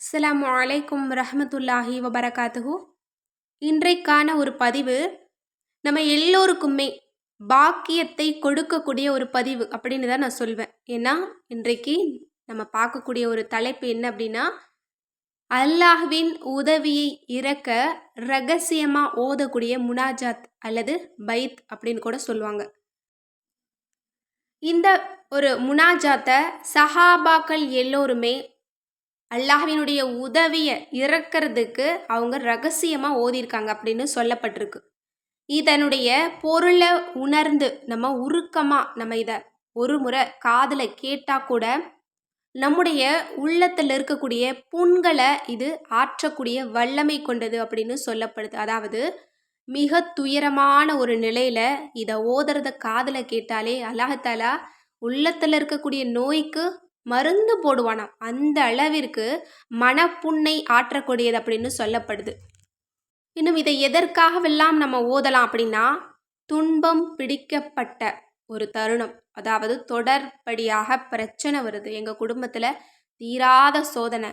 அஸ்லாம் அலைக்கும் ரஹமத்துல்லாஹி வபரகாத்துஹு. இன்றைக்கான ஒரு பதிவு நம்ம எல்லோருக்குமே பாக்கியத்தை கொடுக்கக்கூடிய ஒரு பதிவு அப்படின்னு தான் நான் சொல்வேன். ஏன்னா இன்றைக்கு நம்ம பார்க்கக்கூடிய ஒரு தலைப்பு என்ன அப்படின்னா அல்லாஹ்வின் உதவியை இறக்க ரகசியமாக ஓதக்கூடிய முனாஜாத் அல்லது பைத் அப்படின்னு கூட சொல்லுவாங்க. இந்த ஒரு முனாஜாத்தை சஹாபாக்கள் எல்லோருமே அல்லாஹ்வினுடைய உதவியை இறக்கிறதுக்கு அவங்க ரகசியமாக ஓதியிருக்காங்க அப்படின்னு சொல்லப்பட்டிருக்கு. இதனுடைய பொருளை உணர்ந்து நம்ம உருக்கமாக நம்ம இதை ஒரு முறை காதில் கேட்டால் கூட நம்முடைய உள்ளத்தில் இருக்கக்கூடிய புண்களை இது ஆற்றக்கூடிய வல்லமை கொண்டது அப்படின்னு சொல்லப்படுது. அதாவது மிக துயரமான ஒரு நிலையில் இதை ஓதுறத காதில் கேட்டாலே அல்லாஹாலா உள்ளத்தில் இருக்கக்கூடிய நோய்க்கு மருந்து போடுவானாம் அந்த அளவிற்கு மனப்புண்ணை ஆற்றக்கூடியது அப்படின்னு சொல்லப்படுது. இன்னும் இதை எதற்காகவெல்லாம் நம்ம ஓதலாம் அப்படின்னா துன்பம் பிடிக்கப்பட்ட ஒரு தருணம். அதாவது தொடர்படியாக பிரச்சனை வருது. எங்கள் குடும்பத்தில் தீராத சோதனை.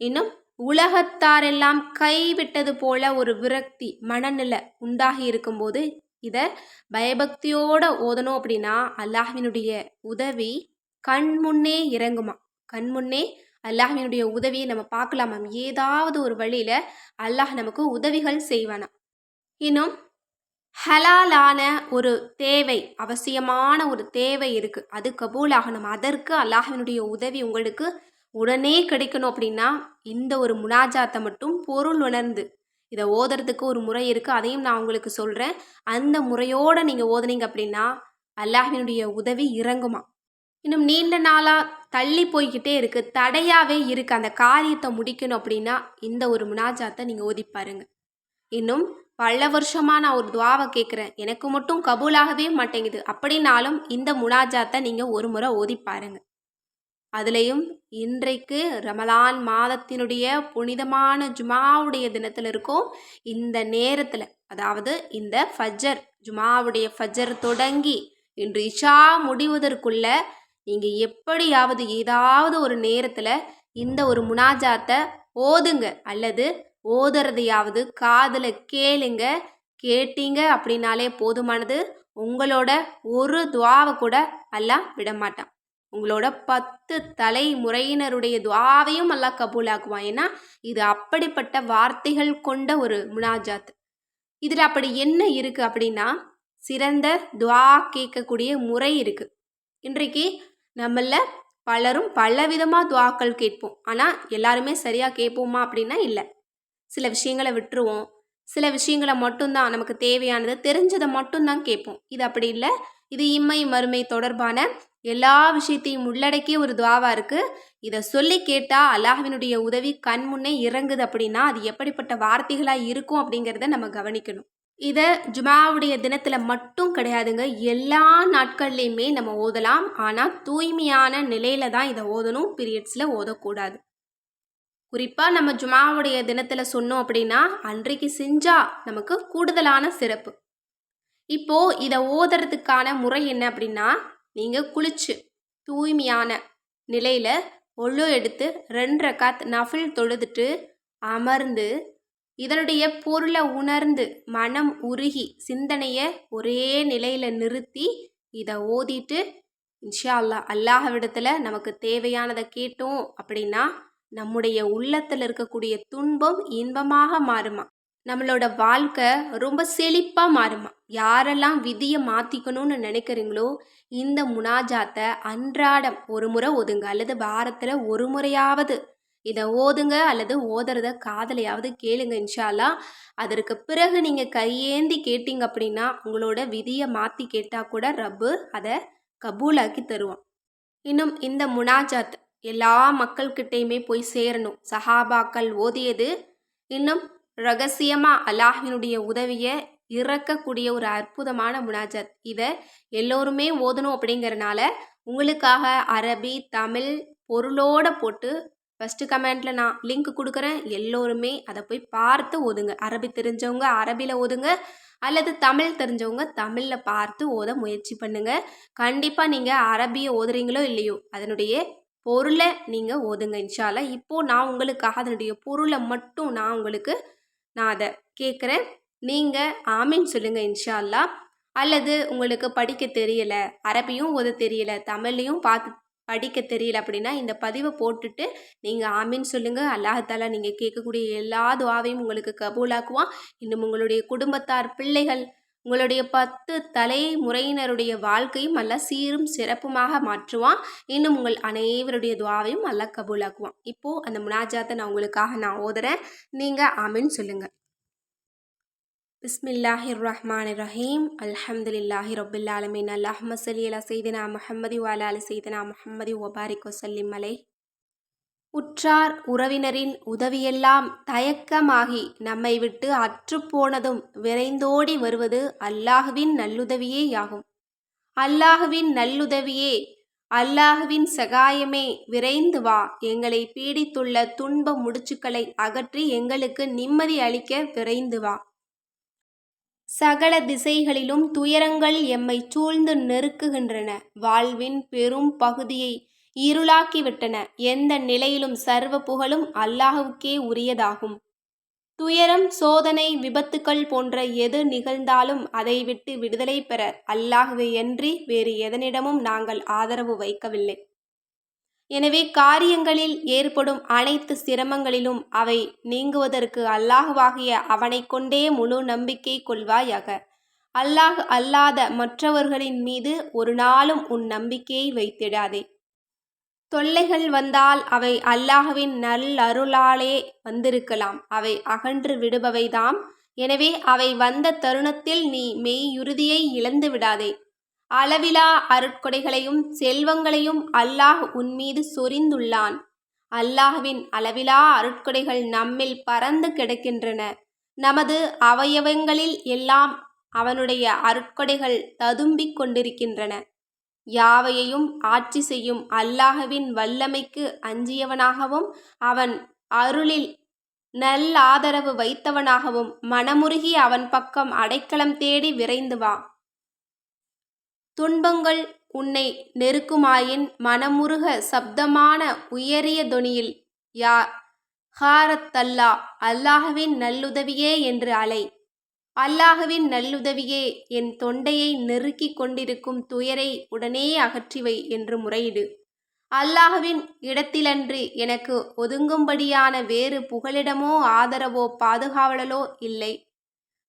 இன்னும் உலகத்தாரெல்லாம் கைவிட்டது போல ஒரு விரக்தி மனநிலை உண்டாகி இருக்கும்போது இதை பயபக்தியோடு ஓதணும் அப்படின்னா அல்லாஹ்வினுடைய உதவி கண் முன்னே இறங்குமா? கண் முன்னே அல்லாஹினுடைய உதவியை நம்ம பார்க்கலாமாம் ஏதாவது ஒரு வழியில் அல்லாஹ் நமக்கு உதவிகள் செய்வானா? இன்னும் ஹலாலான ஒரு தேவை அவசியமான ஒரு தேவை இருக்குது அது கபூலாகணும். அதற்கு அல்லாஹினுடைய உதவி உங்களுக்கு உடனே கிடைக்கணும் அப்படின்னா இந்த ஒரு முனாஜாத்தை மட்டும் பொருள் உணர்ந்து இதை ஓதுறதுக்கு ஒரு முறை இருக்குது அதையும் நான் உங்களுக்கு சொல்கிறேன் அந்த முறையோடு நீங்கள் ஓதுனீங்க அப்படின்னா அல்லாஹினுடைய உதவி இறங்குமா? இன்னும் நீண்ட நாளாக தள்ளி போய்கிட்டே இருக்குது தடையாகவே இருக்குது அந்த காரியத்தை முடிக்கணும் அப்படின்னா இந்த ஒரு முனாஜாத்தை நீங்கள் ஓதி பாருங்க. இன்னும் பல வருஷமாக நான் ஒரு துவாவை கேட்குறேன். எனக்கு மட்டும் கபூலாகவே மாட்டேங்குது. அப்படின்னாலும் இந்த முனாஜாத்தை நீங்கள் ஒரு முறை ஓதி பாருங்க. அதுலேயும் இன்றைக்கு ரமலான் மாதத்தினுடைய புனிதமான ஜுமாவுடைய தினத்தில் இருக்கும் இந்த நேரத்தில் அதாவது இந்த ஃபஜர் ஜுமாவுடைய ஃபஜர் தொடங்கி இன்று இஷா முடிவதற்குள்ள நீங்கள் எப்படியாவது ஏதாவது ஒரு நேரத்தில் இந்த ஒரு முனாஜாத்தை ஓதுங்க. அல்லது ஓதுறதையாவது காதில் கேளுங்க. கேட்டீங்க அப்படின்னாலே போதுமானது. உங்களோட ஒரு துவாவை கூட எல்லாம் விடமாட்டான். உங்களோட பத்து தலைமுறையினருடைய துவாவையும் எல்லாம் கபூலாக்குவான். ஏன்னா இது அப்படிப்பட்ட வார்த்தைகள் கொண்ட ஒரு முனாஜாத் இதில் அப்படி என்ன இருக்குது அப்படின்னா சிறந்த துவா கேட்கக்கூடிய முறை இருக்குது இன்றைக்கு நம்மள பலரும் பலவிதமாக துவாக்கள் கேட்போம். ஆனால் எல்லாருமே சரியாக கேட்போமா அப்படின்னா இல்லை. சில விஷயங்களை விட்டுருவோம். சில விஷயங்களை மட்டும்தான் நமக்கு தேவையானது தெரிஞ்சதை மட்டும்தான் கேட்போம். இது அப்படி இல்லை. இது இம்மை மறுமை தொடர்பான எல்லா விஷயத்தையும் உள்ளடக்கிய ஒரு துவாவாக இருக்குது இதை சொல்லி கேட்டால் அல்லாஹ்வினுடைய உதவி கண் முன்னே இறங்குது அப்படின்னா அது எப்படிப்பட்ட வார்த்தைகளாக இருக்கும் அப்படிங்கிறத நம்ம கவனிக்கணும். இதை ஜுமாவுடைய தினத்தில் மட்டும் கிடையாதுங்க. எல்லா நாட்கள்லையுமே நம்ம ஓதலாம். ஆனால் தூய்மையான நிலையில தான் இதை ஓதணும். பீரியட்ஸில் ஓதக்கூடாது. குறிப்பாக நம்ம ஜுமாவுடைய தினத்தில் சொன்னோம் அப்படின்னா அன்றைக்கு செஞ்சால் நமக்கு கூடுதலான சிறப்பு. இப்போது இதை ஓதுறதுக்கான முறை என்ன அப்படின்னா நீங்கள் குளிச்சு தூய்மையான நிலையில் ஒழு எடுத்து ரெண்டு ரக்காத் நஃபில் தொழுதுட்டு அமர்ந்து இதனுடைய பொருளை உணர்ந்து மனம் உருகி சிந்தனையை ஒரே நிலையில் நிறுத்தி இதை ஓதிட்டு இன்ஷா அல்லா அல்லாஹவிடத்தில் நமக்கு தேவையானதை கேட்டோம் அப்படின்னா நம்முடைய உள்ளத்தில் இருக்கக்கூடிய துன்பம் இன்பமாக மாறுமா? நம்மளோட வாழ்க்கை ரொம்ப செழிப்பாக மாறுமா? யாரெல்லாம் விதியை மாற்றிக்கணும்னு நினைக்கிறீங்களோ இந்த முனாஜாத்தை அன்றாடம் ஒரு முறை ஒதுங்க அல்லது வாரத்தில் ஒரு முறையாவது இதை ஓதுங்க அல்லது ஓதுறத காதலையாவது கேளுங்க இன்ஷால்லா அதற்கு பிறகு நீங்கள் கையேந்தி கேட்டீங்க அப்படின்னா உங்களோட விதியை மாற்றி கேட்டால் கூட ரப்பு அதை கபூலாக்கி தருவான். இன்னும் இந்த முனாஜாத் எல்லா மக்கள்கிட்டையுமே போய் சேரணும். சஹாபாக்கள் ஓதியது இன்னும் ரகசியமாக அல்லாஹினுடைய உதவியை இறக்கக்கூடிய ஒரு அற்புதமான முனாஜத். இதை எல்லோருமே ஓதணும் அப்படிங்கிறனால உங்களுக்காக அரபி தமிழ் பொருளோடு போட்டு ஃபஸ்ட்டு கமெண்ட்டில் நான் லிங்க் கொடுக்குறேன். எல்லோருமே அதை போய் பார்த்து ஓதுங்க. அரபி தெரிஞ்சவங்க அரபியில் ஓதுங்க. அல்லது தமிழ் தெரிஞ்சவங்க தமிழில் பார்த்து ஓத முயற்சி பண்ணுங்கள் கண்டிப்பாக நீங்கள் அரபியை ஓதுறீங்களோ இல்லையோ அதனுடைய பொருளை நீங்கள் ஓதுங்க இன்ஷால்லா இப்போது நான் உங்களுக்காக அதனுடைய பொருளை மட்டும் நான் உங்களுக்கு நான் அதை கேட்குறேன். நீங்கள் ஆமீன் சொல்லுங்கள் இன்ஷால்லா அல்லது உங்களுக்கு படிக்க தெரியலை அரபியும் ஓத தெரியல தமிழையும் பார்த்து படிக்க தெரியல அப்படின்னா இந்த பதிவை போட்டுட்டு நீங்கள் ஆமீன் சொல்லுங்கள் அல்லாஹாலா நீங்கள் கேட்கக்கூடிய எல்லா துவாவையும் உங்களுக்கு கபூலாக்குவான். இன்னும் உங்களுடைய குடும்பத்தார் பிள்ளைகள் உங்களுடைய பத்து தலைமுறையினருடைய வாழ்க்கையும் அல்ல சீரும் சிறப்புமாக மாற்றுவான். இன்னும் உங்கள் அனைவருடைய துவாவையும் அல்ல கபூலாக்குவான். இப்போது அந்த முனாஜாத்தை நான் உங்களுக்காக நான் ஓதுறேன். நீங்கள் ஆமின்னு சொல்லுங்கள் பிஸ்மில்லாஹிர் ரஹ்மான் ரஹீம் அல்ஹம்துலில்லாஹி ரபில் ஆலமீன் அல்லாஹ் சலி அலா செய்தனா முஹம்மதி வாலா அலி செய்தினா முஹம்மதி ஒபாரிக் வசல்லிம் அலை உற்றார் உறவினரின் உதவியெல்லாம் தயக்கமாகி நம்மை விட்டு அற்றுப்போனதும் விரைந்தோடி வருவது அல்லாஹுவின் நல்லுதவியே யாகும் அல்லாஹுவின் நல்லுதவியே அல்லாஹுவின் சகாயமே. விரைந்து வா. எங்களை பீடித்துள்ள துன்ப முடிச்சுக்களை அகற்றி எங்களுக்கு நிம்மதி அளிக்க விரைந்து வா. சகல திசைகளிலும் துயரங்கள் எம்மை சூழ்ந்து நெருக்குகின்றன. வாழ்வின் பெரும் பகுதியை இருளாக்கிவிட்டன. எந்த நிலையிலும் சர்வ புகழும் அல்லாஹுக்கே உரியதாகும். துயரம் சோதனை விபத்துக்கள் போன்ற எது நிகழ்ந்தாலும் அதை விட்டு விடுதலை பெற அல்லாஹுவை அன்றி வேறு எதனிடமும் நாங்கள் ஆதரவு வைக்கவில்லை. எனவே காரியங்களில் ஏற்படும் அனைத்து சிரமங்களிலும் அவை நீங்குவதற்கு அல்லாஹுவாகிய அவனை கொண்டே முழு நம்பிக்கை கொள்வாயாக. அல்லாஹ் அல்லாத மற்றவர்களின் மீது ஒரு நாளும் உன் நம்பிக்கையை வைத்திடாதே. தொல்லைகள் வந்தால் அவை அல்லாஹுவின் நல்லருளாலே வந்திருக்கலாம். அவை அகன்று விடுபவைதாம். எனவே அவை வந்த தருணத்தில் நீ மெய்யுறுதியை இழந்து விடாதே அளவிலா அருட்கொடைகளையும் செல்வங்களையும் அல்லாஹ் உன்மீது சொரிந்துள்ளான். அல்லாஹ்வின் அளவிலா அருட்கொடைகள் நம்மில் பறந்து கிடக்கின்றன. நமது அவயவங்களில் எல்லாம் அவனுடைய அருட்கொடைகள் ததும்பிக் கொண்டிருக்கின்றன. யாவையையும் ஆட்சி செய்யும் அல்லாஹவின் வல்லமைக்கு அஞ்சியவனாகவும் அவன் அருளில் நல்லாதரவு வைத்தவனாகவும் மனமுருகி அவன் பக்கம் அடைக்கலம் தேடி விரைந்து வா. துன்பங்கள் உன்னை நெருக்குமாயின் மனமுருக சப்தமான உயரிய தொனியில் யா ஹாரத்தல்லா அல்லாஹுவின் நல்லுதவியே என்று அலை. அல்லாஹுவின் நல்லுதவியே என் தொண்டையை நெருக்கி கொண்டிருக்கும் துயரை உடனே அகற்றிவை என்று முறையிடு. அல்லாஹுவின் இடத்திலன்று எனக்கு ஒதுங்கும்படியான வேறு புகலிடமோ ஆதரவோ பாதுகாவலோ இல்லை.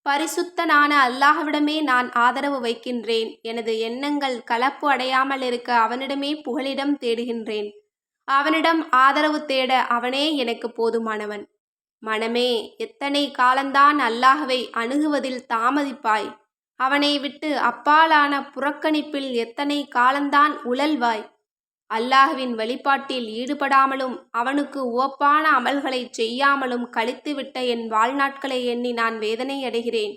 பரிசுத்தனான அல்லாஹ்விடமே நான் ஆதரவு வைக்கின்றேன். எனது எண்ணங்கள் கலப்பு அடையாமல் இருக்க அவனிடமே புகலிடம் தேடுகின்றேன். அவனிடம் ஆதரவு தேட அவனே எனக்கு போதுமானவன். மனமே எத்தனை காலந்தான் அல்லாஹவை அணுகுவதில் தாமதிப்பாய். அவனை விட்டு அப்பாலான புறக்கணிப்பில் எத்தனை காலந்தான் உழல்வாய். அல்லாஹுவின் வழிபாட்டில் ஈடுபடாமலும் அவனுக்கு உவப்பான அமல்களை செய்யாமலும் கழித்துவிட்ட என் வாழ்நாட்களை எண்ணி நான் வேதனை அடைகிறேன்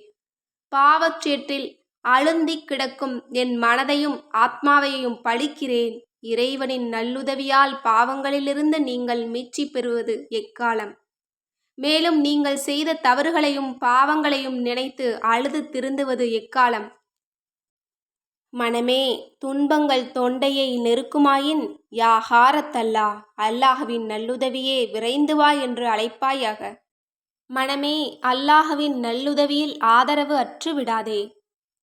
பாவச்சேற்றில் அழுந்தி கிடக்கும் என் மனதையும் ஆத்மாவையும் பழிக்கிறேன். இறைவனின் நல்லுதவியால் பாவங்களிலிருந்து நீங்கள் மீட்சி பெறுவது எக்காலம்? மேலும் நீங்கள் செய்த தவறுகளையும் பாவங்களையும் நினைத்து அழுது திருந்துவது எக்காலம்? மனமே துன்பங்கள் தொண்டையை நெருக்குமாயின் யா ஹாரத்தல்லா அல்லாஹுவின் நல்லுதவியே விரைந்து வா என்று அழைப்பாயாக. மனமே அல்லாஹுவின் நல்லுதவியில் ஆதரவு அற்று விடாதே.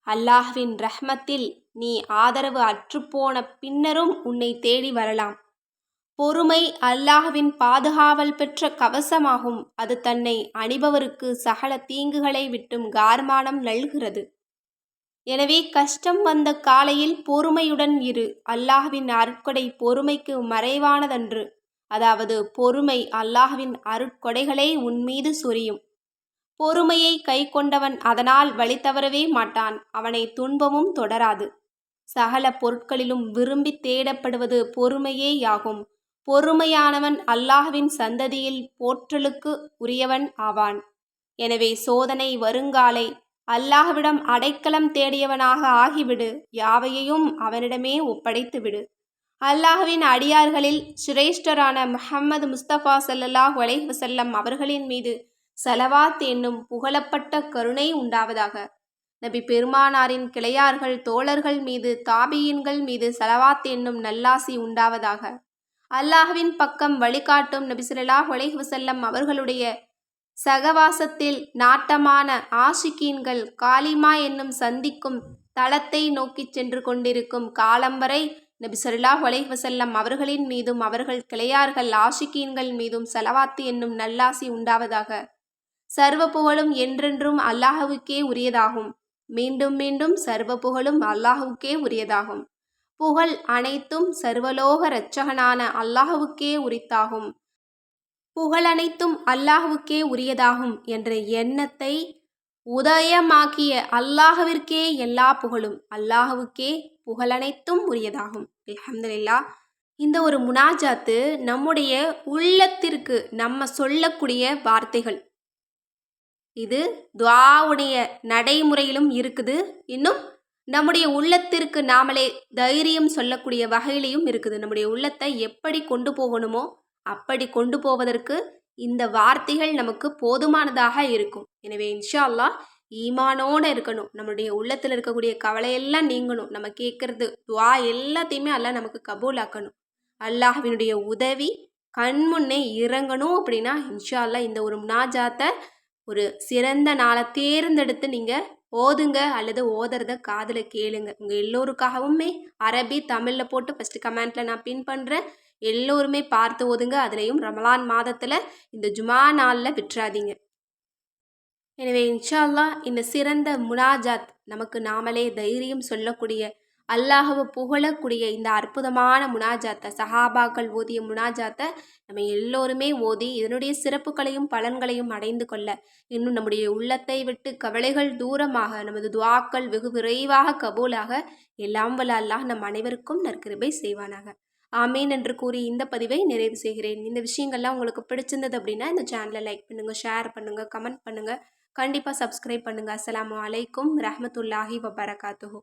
அல்லாஹுவின் ரஹ்மத்தில் நீ ஆதரவு அற்றுப்போன பின்னரும் உன்னை தேடி வரலாம். பொறுமை அல்லாஹுவின் பாதுகாவல் பெற்ற கவசமாகும். அது தன்னை அணிபவருக்கு சகல தீங்குகளை விட்டும் கார்மானம் நல்கிறது. எனவே கஷ்டம் வந்த காலையில் பொறுமையுடன் இரு. அல்லாஹ்வின் அருட்கொடை பொறுமைக்கு மறைவானதன்று. அதாவது பொறுமை அல்லாஹ்வின் அருட்கொடைகளை உன்மீது சொரியும். பொறுமையை கை கொண்டவன் அதனால் வழி தவறவே மாட்டான். அவனை துன்பமும் தொடராது. சகல பொருட்களிலும் விரும்பி தேடப்படுவது பொறுமையேயாகும் பொறுமையானவன் அல்லாஹ்வின் சந்ததியில் போற்றலுக்கு உரியவன் ஆவான். எனவே சோதனை வருங்காலை அல்லாஹ்விடம் அடைக்கலம் தேடியவனாக ஆகிவிடு. யாவையையும் அவனிடமே ஒப்படைத்து விடு அல்லாஹுவின் அடியார்களில் சிரேஷ்டரான முஹம்மது முஸ்தபா சல்லாஹ் வலைஹ் வசல்லம் அவர்களின் மீது செலவாத் என்னும் புகழப்பட்ட கருணை உண்டாவதாக. நபி பெருமானாரின் கிளையார்கள் தோழர்கள் மீது தாபியின்கள் மீது செலவாத் என்னும் நல்லாசி உண்டாவதாக. அல்லாஹுவின் பக்கம் வழிகாட்டும் நபி ஸல்லல்லாஹு அலைஹி அவர்களுடைய சகவாசத்தில் நாட்டமான ஆஷிகீன்கள் காலிமா என்னும் சந்திக்கும் தளத்தை நோக்கிச் சென்று கொண்டிருக்கும் காலம் வரை நபி ஸல்லல்லாஹு அலைஹி அவர்களின் மீதும் அவர்கள் கிளையார்கள் ஆஷிகீன்கள் மீதும் சலவாத்து என்னும் நல்லாசி உண்டாவதாக. சர்வ புகழும் என்றென்றும் அல்லாஹுவுக்கே உரியதாகும். மீண்டும் மீண்டும் சர்வ புகழும் அல்லாஹுவுக்கே உரியதாகும். புகழ் அனைத்தும் சர்வலோக இரட்சகனான அல்லாஹுவுக்கே உரித்தாகும். புகழனைத்தும் அல்லாஹுவுக்கே உரியதாகும் என்ற எண்ணத்தை உதயமாக்கிய அல்லாஹுவிற்கே எல்லா புகழும் அல்லாஹுவுக்கே புகழனைத்தும் உரியதாகும். அல்ஹம்துலில்லா. இந்த ஒரு முனாஜாத்து நம்முடைய உள்ளத்திற்கு நம்ம சொல்லக்கூடிய வார்த்தைகள். இது துவாவுடைய நடைமுறையிலும் இருக்குது. இன்னும் நம்முடைய உள்ளத்திற்கு நாமளே தைரியம் சொல்லக்கூடிய வகையிலையும் இருக்குது. நம்முடைய உள்ளத்தை எப்படி கொண்டு போகணுமோ அப்படி கொண்டு போவதற்கு இந்த வார்த்தைகள் நமக்கு போதுமானதாக இருக்கும். எனவே இன்ஷா அல்லா ஈமானோடு இருக்கணும். நம்மளுடைய உள்ளத்தில் இருக்கக்கூடிய கவலையெல்லாம் நீங்கணும். நம்ம கேட்குறது துவா எல்லாத்தையுமே அல்லாஹ் நமக்கு கபூலாக்கணும். அல்லாஹ்வினுடைய உதவி கண்முன்னே இறங்கணும் அப்படின்னா இன்ஷா அல்லா இந்த ஒரு முனாஜாத்தை ஒரு சிறந்த நாளை தேர்ந்தெடுத்து நீங்கள் ஓதுங்க அல்லது ஓதுறத காதில் கேளுங்க. உங்கள் எல்லோருக்காகவுமே அரபி தமிழில் போட்டு ஃபஸ்ட்டு கமெண்ட்டில் நான் பின் பண்ணுறேன் எல்லோருமே பார்த்து ஓதுங்க. அதுலேயும் ரமலான் மாதத்தில் இந்த ஜுமா நாளில் விட்டுறாதீங்க. எனவே இன்ஷா அல்லாஹ் இந்த சிறந்த முனாஜாத் நமக்கு நாமளே தைரியம் சொல்லக்கூடிய அல்லாஹவை புகழக்கூடிய இந்த அற்புதமான முனாஜாத்தை சஹாபாக்கள் ஓதிய முனாஜாத்தை நம்ம எல்லோருமே ஓதி இதனுடைய சிறப்புகளையும் பலன்களையும் அடைந்து கொள்ள இன்னும் நம்முடைய உள்ளத்தை விட்டு கவலைகள் தூரமாக நமது துவாக்கள் வெகு விரைவாக கபூலாக எல்லாம் வல்ல அல்லாஹ் நம் அனைவருக்கும் நற்கிருபை செய்வானாக. ஆமீன் என்று கூறி இந்த பதிவை நிறைவு செய்கிறேன். இந்த விஷயங்கள்லாம் உங்களுக்கு பிடிச்சிருந்தது அப்படின்னா இந்த சேனலை லைக் பண்ணுங்கள் ஷேர் பண்ணுங்கள் கமெண்ட் பண்ணுங்கள் கண்டிப்பாக சப்ஸ்கிரைப் பண்ணுங்கள் அஸ்லாம் அலைக்கும் ரஹமத்துல்லாஹி வபரகாத்துஹு.